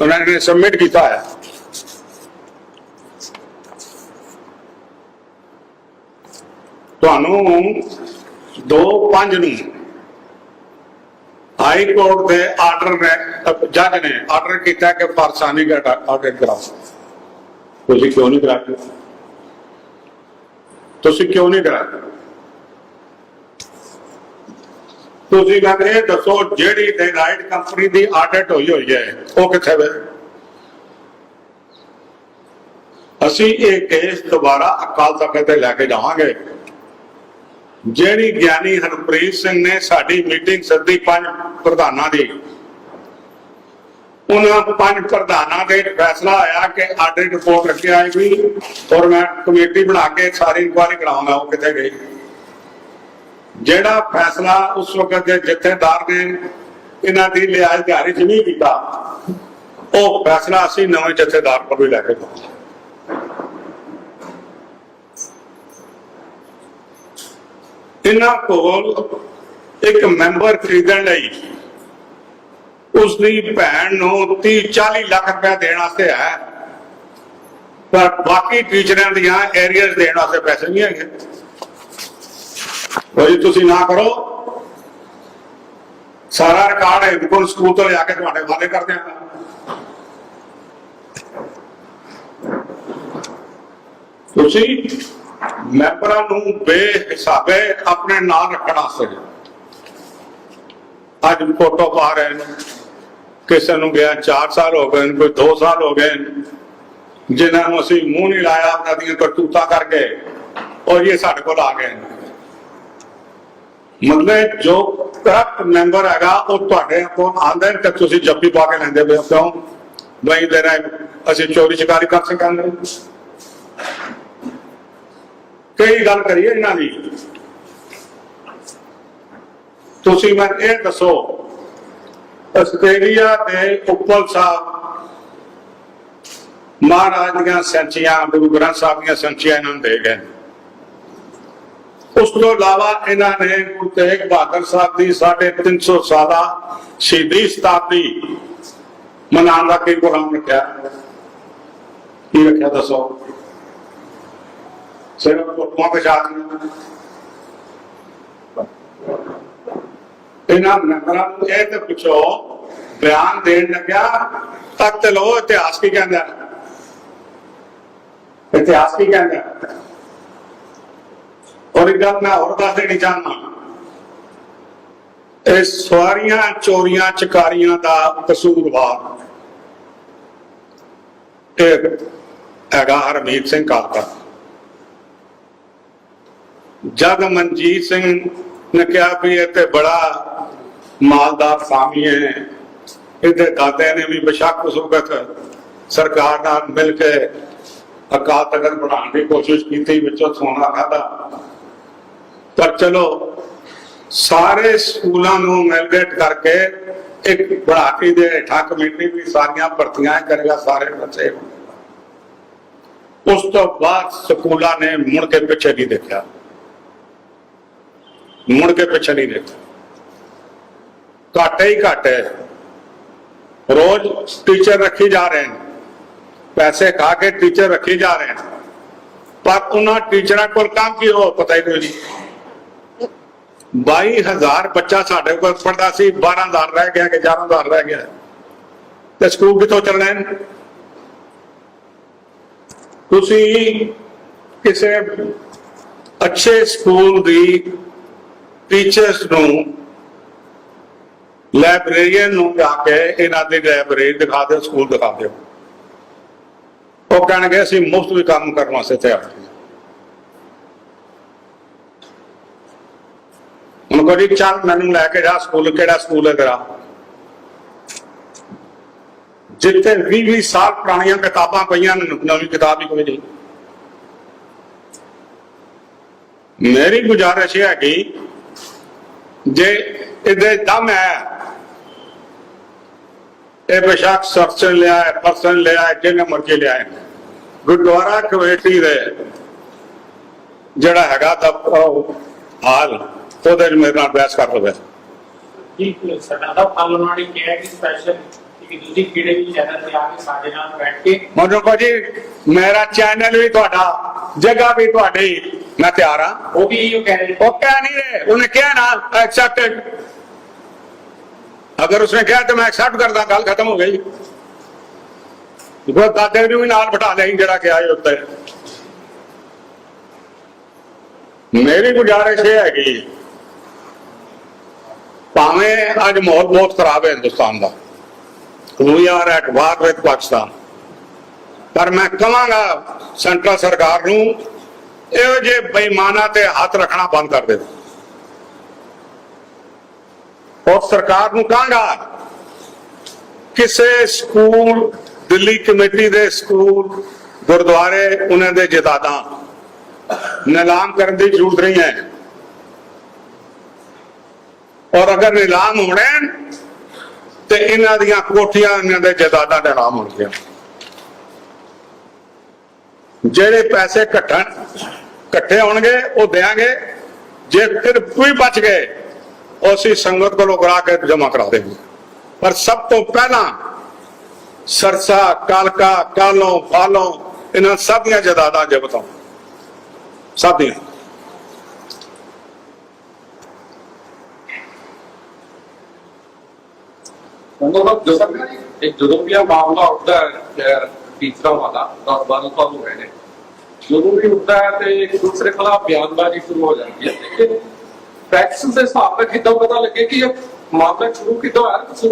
ਉਹਨਾਂ ਨੇ ਸਬਮਿਟ ਕੀਤਾ ਹੈ ਤੁਹਾਨੂੰ 2-5 ਨੂੰ ਹਾਈ ਕੋਰਟ ਦੇ ਆਰਡਰ ਨੇ, ਜੱਜ ਨੇ ਆਰਡਰ ਕੀਤਾ ਕਿ ਪਰਸਾਨੀ ਦਾ ਆਰਡਰ ਕਰਾਓ। ਤੁਸੀਂ ਕਿਉਂ ਨਹੀਂ ਕਰਾते ਤੁਸੀਂ ਕਿਉਂ ਨਹੀਂ ਕਰਾते ਤੁਸੀਂ ਕਹਿੰਦੇ ਇਹ ਦੱਸੋ, ਜਿਹੜੀ ਡੇਲਾਈਟ ਕੰਪਨੀ ਦੀ ਆਡਿਟ ਹੋਈ ਹੋਈ ਹੈ, ਉਹ ਕਿੱਥੇ ਵੇ? ਅਸੀਂ ਇਹ ਕੇਸ ਦੁਬਾਰਾ ਅਕਾਲ ਤਖਤ ਤੇ ਲੈ ਕੇ ਜਾਵਾਂਗੇ। ਜਿਹੜੀ ਗਿਆਨੀ ਹਰਪ੍ਰੀਤ ਸਿੰਘ ਨੇ ਸਾਡੀ ਮੀਟਿੰਗ ਸੱਦੀ ਪੰਜ ਪ੍ਰਧਾਨਾਂ ਦੀ ਉਹਨਾਂ ਪੰਜ ਪ੍ਰਧਾਨਾਂ ਦੇ ਫੈਸਲਾ ਆਇਆ ਕਿ ਆਡਿਟ ਰਿਪੋਰਟ ਰੱਖੀ ਆਏਗੀ ਔਰ ਮੈਂ ਕਮੇਟੀ ਬਣਾ ਕੇ ਸਾਰੀ ਇਨਕੁਆਇਰੀ ਕਰਾਉਂਗਾ ਉਹ ਕਿੱਥੇ ਗਈ। ਜਿਹੜਾ ਫੈਸਲਾ ਉਸ ਵਕਤ ਦੇ ਜਥੇਦਾਰ ਨੇ ਇਹਨਾਂ ਦੀ ਲਿਆਜ ਦਿਹਾੜੀ ਚ ਨਹੀਂ ਕੀਤਾ, ਉਹ ਫੈਸਲਾ ਅਸੀਂ ਨਵੇਂ ਜਥੇਦਾਰ ਕੋਲ ਵੀ ਲੈ ਕੇ ਜਾਵਾਂਗੇ ਇਹਨਾਂ ਕੋਲ ਇੱਕ ਮੈਂਬਰ ਖਰੀਦਣ ਲਈ ਉਸ ਦੀ ਭੈਣ ਨੂੰ 30 40 ਲੱਖ ਰੁਪਏ ਦੇਣ ਵਾਸਤੇ ਹੈ। ਪਰ ਬਾਕੀ ਟੀਚਰਾਂ ਦੀਆਂ ਏਰੀਅਸ ਦੇਣ ਵਾਸਤੇ ਪੈਸੇ ਨਹੀਂ ਹੈਗੇ। ਕੋਈ ਤੁਸੀਂ ਨਾ ਕਰੋ। ਸਾਰਾ ਰਿਕਾਰਡ ਹੈ ਸਕੂਲ ਤੋਂ ਲਿਆ ਕੇ ਤੁਹਾਡੇ ਵਾਲੇ ਕਰ ਦਿਆਂਗਾ ਤੁਸੀਂ ਮੈਂਬਰਾਂ ਨੂੰ ਬੇਹਿਸਾਬੇ ਆਪਣੇ ਨਾਲ ਰੱਖਣ ਵਾਸਤੇ ਅੱਜ ਫੋਟੋ ਪਾ ਰਹੇ ਨੇ। ਕਿਸੇ ਨੂੰ ਗਿਆ 4 ਸਾਲ ਹੋ ਗਏ ਨੇ, ਕੋਈ 2 ਸਾਲ ਹੋ ਗਏ। ਨੇ, ਜਿਨ੍ਹਾਂ ਨੂੰ ਅਸੀਂ ਮੂੰਹ ਨਹੀਂ ਲਾਇਆ ਉਹਨਾਂ ਦੀਆਂ ਕਰਤੂਤਾਂ ਕਰਕੇ ਔਰ ਇਹ ਸਾਡੇ ਕੋਲ ਆ ਗਏ। ਮਤਲਬ ਜੋ ਕਰਪਟ ਮੈਂਬਰ ਹੈਗਾ ਉਹ ਤੁਹਾਡੇ ਕੋਲ ਆਂਦੇ ਨੇ ਤੇ ਤੁਸੀਂ ਜੱਫੀ ਪਾ ਕੇ ਲੈਂਦੇ ਪਏ ਕਿਉਂ? ਦਵਾਈ ਦੇ ਅਸੀਂ ਚੋਰੀ ਚਕਾਰੀ ਕਰ ਸਕਾਂਗੇ। ਕਈ ਗੱਲ ਕਰੀਏ ਇਹਨਾਂ ਦੀ। ਤੁਸੀਂ ਮੈਂ ਇਹ ਦੱਸੋ ਆਸਟ੍ਰੇਲੀਆ ਦੇ ਉੱਪਲ ਸਾਹਿਬ, ਮਹਾਰਾਜ ਦੀਆਂ ਸੰਚੀਆਂ, ਗੁਰੂ ਗ੍ਰੰਥ ਸਾਹਿਬ ਦੀਆਂ ਸੰਚੀਆਂ ਇਹਨਾਂ ਨੂੰ ਦੇ ਗਏ। ਉਸ ਤੋਂ ਇਲਾਵਾ ਇਹਨਾਂ ਨੇ ਗੁਰੂ ਤੇਗ ਬਹਾਦਰ ਸਾਹਿਬ ਦੀ 350 ਸਾਲਾ ਸ਼ਹੀਦੀ ਸ਼ਤਾਬਦੀ ਮਨਾਉਣ ਦਾ ਕੀ ਪ੍ਰੋਗਰਾਮ ਰੱਖਿਆ? ਕੀ ਰੱਖਿਆ ਦੱਸੋ? ਸਿਰਫ ਫੋਟੋਆਂ ਬਚਾ ਇਹਨਾਂ ਮੈਂਬਰਾਂ ਨੂੰ ਇਹ ਤੇ ਪੁੱਛੋ, ਬਿਆਨ ਦੇਣ ਲੱਗਿਆ, ਤੱਕ ਤੇ ਲੋ ਇਤਿਹਾਸ ਕੀ ਕਹਿੰਦਾ ਇਤਿਹਾਸ ਕੀ ਕਹਿੰਦਾ ਔਰ ਇੱਕ ਗੱਲ ਮੈਂ ਹੋਰ ਦੱਸ ਦੇਣੀ ਚਾਹੁੰਦਾ ਇਹ ਸਵਾਰੀਆਂ, ਚੋਰੀਆਂ, ਚਕਾਰੀਆਂ ਦਾ ਕਸੂਰਵਾਰ। ਇਹ ਹੈਗਾ ਹਰਮੀਤ ਸਿੰਘ ਕਾਲਕਾ। ਜਦ ਮਨਜੀਤ ਸਿੰਘ ਨੇ ਕਿਹਾ ਵੀ ਇਹ ਤੇ ਬੜਾ ਮਾਲਦਾਰ ਸਾਮੀ ਹੈ ਇਹਦੇ ਦਾਦੇ ਨੇ ਵੀ ਬਸ਼ੱਕ ਸੁਗਤ ਸਰਕਾਰ ਨਾਲ ਮਿਲ ਕੇ ਅਕਾਲ ਤਖਤ ਬਣਾਉਣ ਦੀ ਕੋਸ਼ਿਸ਼ ਕੀਤੀ, ਵਿੱਚੋਂ ਸੋਨਾ ਖਾਦਾ ਪਰ ਚਲੋ, ਸਾਰੇ ਸਕੂਲਾਂ ਨੂੰ ਮੈਲਗੇਟ ਕਰਕੇ ਇੱਕ ਬੜਾਕੀ ਦੇ ਹੇਠਾਂ ਕਮੇਟੀ ਵੀ ਸਾਰੀਆਂ ਭਰਤੀਆਂ ਕਰੇਗਾ ਸਾਰੇ ਬੱਚੇ। ਉਸ ਤੋਂ ਬਾਅਦ ਸਕੂਲਾਂ ਨੇ ਮੁੜ ਕੇ ਪਿੱਛੇ ਨਹੀਂ ਦੇਖਿਆ। ਮੁੜ ਕੇ ਪਿੱਛੇ ਨਹੀਂ ਦੇਖਿਆ। ਘਾਟੇ ਹੀ ਘਾਟੇ। ਰੋਜ਼ ਟੀਚਰ ਰੱਖੀ ਜਾ ਰਹੇ ਨੇ। ਪੈਸੇ ਖਾ ਕੇ ਟੀਚਰ ਰੱਖੇ ਜਾ ਰਹੇ ਨੇ। ਪਰ ਉਹਨਾਂ ਟੀਚਰਾਂ ਕੋਲ ਕੰਮ ਕੀ ਹੋ, ਪਤਾ ਹੀ ਨਹੀਂ। 22000 ਬੱਚਾ ਸਾਡੇ ਕੋਲ ਪੜਦਾ ਸੀ 12000 ਰਹਿ ਗਿਆ ਕਿ 11000 ਰਹਿ ਗਿਆ। ਤੇ ਸਕੂਲ ਕਿਥੋਂ ਚੱਲਣਾ ਨੇ? ਤੁਸੀਂ ਕਿਸੇ ਅੱਛੇ ਸਕੂਲ ਦੀ ਟੀਚਰਸ ਨੂੰ ਲਾਇਬ੍ਰੇਰੀਅਨ ਨੂੰ ਜਾ ਕੇ ਇਹਨਾਂ ਦੀ ਲਾਇਬ੍ਰੇਰੀ ਦਿਖਾ ਦਿਓ ਸਕੂਲ ਦਿਖਾ ਦਿਓ। ਉਹ ਕਹਿਣਗੇ, ਅਸੀਂ ਮੁਫਤ ਵੀ ਕੰਮ ਕਰਨ ਵਾਸਤੇ ਤਿਆਰ ਹਾਂ। ਉਹਨਾਂ ਕੋਲ ਜੀ, ਚੱਲ ਮੈਨੂੰ ਲੈ ਕੇ ਜਾ ਸਕੂਲ ਕਿਹੜਾ ਸਕੂਲ ਹੈ ਤੇਰਾ? ਜਿੱਥੇ 20 20 ਸਾਲ ਪੁਰਾਣੀਆਂ ਕਿਤਾਬਾਂ ਪਈਆਂ ਨੇ, ਨਵੀਂ ਕਿਤਾਬ ਹੀ ਕੋਈ ਨਹੀਂ। ਮੇਰੀ ਗੁਜ਼ਾਰਿਸ਼ ਇਹ ਹੈ ਕਿ ਜੇ ਇਹਦੇ ਦਮ ਹੈ ਇਹ ਬੇਸ਼ੱਕ ਸਰਚਨ ਲਿਆ ਹੈ ਪਰਸਨ ਲਿਆ ਹੈ ਜਿਹਨੇ ਮਰਜ਼ੀ ਲਿਆ ਹੈ ਗੁਰਦੁਆਰਾ ਕਮੇਟੀ ਦੇ ਜਿਹੜਾ ਹੈਗਾ ਦਾ ਹਾਲ ਉਹਦੇ ਚ ਮੇਰੇ ਨਾਲ ਬਹਿਸ ਕਰ ਲਵੇ ਜੀ ਸਾਡਾ ਦਾ ਪਾਲਣਾ ਨੇ ਕਿਹਾ ਕਿ ਸਪੈਸ਼ਲ ਤੁਸੀਂ ਕਿਹੜੇ ਵੀ ਚੈਨਲ ਤੇ ਆ ਕੇ ਸਾਡੇ ਨਾਲ ਬੈਠ ਕੇ ਮਨੋ ਭਾਜੀ ਮੇਰਾ ਚੈਨਲ ਵੀ ਤੁਹਾਡਾ ਜਗ੍ਹਾ ਵੀ ਤੁਹਾਡੀ ਮੈਂ ਤਿਆਰ ਹਾਂ। ਉਹ ਵੀ ਇਹੋ ਕਹਿ ਰਹੇ ਉਹ ਕਹਿ ਨਹੀਂ ਰਹੇ ਉਹਨੇ ਕਿਹਾ ਨਾ ਐਕਸੈਪਟਡ ਅਗਰ ਉਸਨੇ ਕਿਹਾ ਤਾਂ ਮੈਂ ਐਕਸੈਪਟ ਕਰਦਾ, ਗੱਲ ਖਤਮ ਹੋ ਗਈ। ਉਹ ਦਾਦੇ ਨੂੰ ਵੀ ਨਾਲ ਬਿਠਾ ਲਿਆ ਜਿਹੜਾ ਕਿਹਾ ਇਹ ਉੱਤੇ। ਮੇਰੀ ਗੁਜ਼ਾਰਿਸ਼ ਇਹ ਹੈਗੀ, ਭਾਵੇਂ ਅੱਜ ਮਾਹੌਲ ਬਹੁਤ ਖਰਾਬ ਹੈ ਹਿੰਦੁਸਤਾਨ ਦਾ we are at war with Pakistan. ਪਰ ਮੈਂ ਕਹਾਂਗਾ ਸੈਂਟਰ ਸਰਕਾਰ ਨੂੰ, ਇਹੋ ਜਿਹੇ ਬੇਈਮਾਨਾਂ ਤੇ ਹੱਥ ਰੱਖਣਾ ਬੰਦ ਕਰ ਦੇਵੇ ਔਰ ਸਰਕਾਰ ਨੂੰ ਕਹਾਂਗਾ ਕਿਸੇ ਸਕੂਲ, ਦਿੱਲੀ ਕਮੇਟੀ ਦੇ ਸਕੂਲ, ਗੁਰਦੁਆਰੇ, ਉਹਨਾਂ ਦੇ ਜਦਾਦਾਂ। ਨਿਲਾਮ ਕਰਨ ਦੀ ਜ਼ਰੂਰਤ ਨਹੀਂ ਹੈ। ਔਰ ਅਗਰ ਨਿਲਾਮ ਹੋਣੇ ਤੇ ਇਹਨਾਂ ਦੀਆਂ ਕੋਠੀਆਂ, ਇਹਨਾਂ ਦੇ ਜਦਾਦਾਂ ਦੇ ਨਾਮ ਹੋਣਗੀਆਂ। ਜਿਹੜੇ ਪੈਸੇ ਇਕੱਠਣ ਇਕੱਠੇ ਹੋਣਗੇ, ਉਹ ਦੇਾਂਗੇ। ਜੇ ਫਿਰ ਕੋਈ ਬਚ ਗਏ ਉਹ ਅਸੀਂ ਸੰਗਤ ਕੋਲੋਂ ਕਰਾ ਕੇ ਜਮ੍ਹਾਂ ਕਰਾ ਦੇਵਾਂਗੇ ਪਰ ਸਭ ਤੋਂ ਪਹਿਲਾਂ ਸਰਸਾ, ਕਾਲਕਾ, ਕਾਲੋਂ ਫਾਲੋਂ ਇਹਨਾਂ ਸਭ ਦੀਆਂ ਜਦਾਦਾਂ ਜਬਤਾਂ ਸਭ ਦੀਆਂ। ਜਦੋਂ ਵੀ ਇਹ ਮਾਮਲਾ ਉੱਠਦਾ ਹੈ ਅਹ ਟੀਚਰਾਂ ਵਾਲਾ, ਤਾਂ ਬਾਅਦ ਤੋਂ ਰਹੇ ਨੇ ਜਦੋਂ ਵੀ ਉੱਠਦਾ ਹੈ ਤੇ ਇੱਕ ਦੂਸਰੇ ਖਿਲਾਫ ਬਿਆਨਬਾਜ਼ੀ ਸ਼ੁਰੂ ਹੋ ਜਾਂਦੀ ਹੈ। ਫੈਕਟਸ ਦੇ ਹਿਸਾਬ ਨਾਲ ਕਿੱਦਾਂ ਪਤਾ ਲੱਗੇ ਕਿ ਇਹ ਮਾਮਲਾ ਸ਼ੁਰੂ ਕਿੱਦਾਂ ਹੋਇਆ ਕਸੂਰ